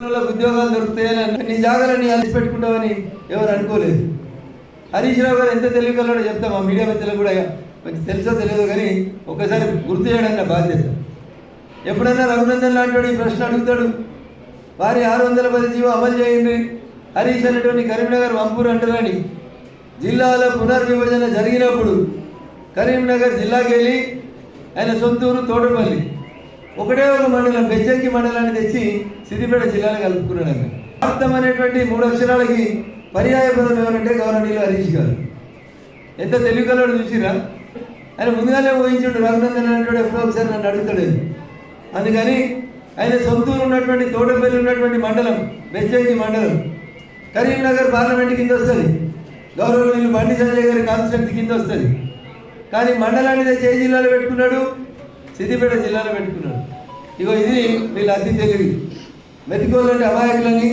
ఉద్యోగాలు దొరుకుతాయని నీ జాగాలని అలిసి పెట్టుకుంటామని ఎవరు అనుకోలేదు. హరీష్ రావు గారు ఎంత తెలియగలడో చెప్తాం ఆ మీడియా మిత్రులకు కూడా కొంచెం తెలుసో తెలియదు కానీ ఒకసారి గుర్తు చేయడం నా బాధ్యత. ఎప్పుడన్నా రఘునందన్ లాంటి ఈ ప్రశ్న అడుగుతాడు వారి ఆరు వందల పది జీవో అమలు చేయండి హరీష్ అనేటువంటి కరీంనగర్ వంపూర్ అంటారని. జిల్లాల పునర్విభజన జరిగినప్పుడు కరీంనగర్ జిల్లాకి వెళ్ళి ఆయన సొంతూరు తోటపల్లి ఒకటే ఒక మండలం బెజ్జంకి మండలాన్ని తెచ్చి సిద్దిపేట జిల్లాలో కలుపుకున్నాడు ఆయన అనేటువంటి మూడు అక్షరాలకి పర్యాయ పదం ఎవరంటే గౌరవనీయులు హరీష్ గారు. ఎంత తెలివిగలడు చూసిరా? ఆయన ముందుగానే ఊహించుడు రఘునందన్ అనేటువంటి ఎప్పుడో ఒకసారి నన్ను అడుగుతాడు అందుకని ఆయన సొంతూరు ఉన్నటువంటి తోటపల్లి ఉన్నటువంటి మండలం బెజ్జంకి మండలం. కరీంనగర్ పార్లమెంట్ కింద వస్తుంది. గౌరవనీయులు బండి సంజయ్ గారి కాన్స్టిట్యూన్సీ కింద వస్తుంది. కానీ మండలాన్ని తెచ్చి ఏ జిల్లాలో పెట్టుకున్నాడు సిద్దిపేట జిల్లాలో పెట్టుకున్నాడు. ఇగో ఇది వీళ్ళ అతి తెలివి. మెతికోళ్ళంటే అమాయకులని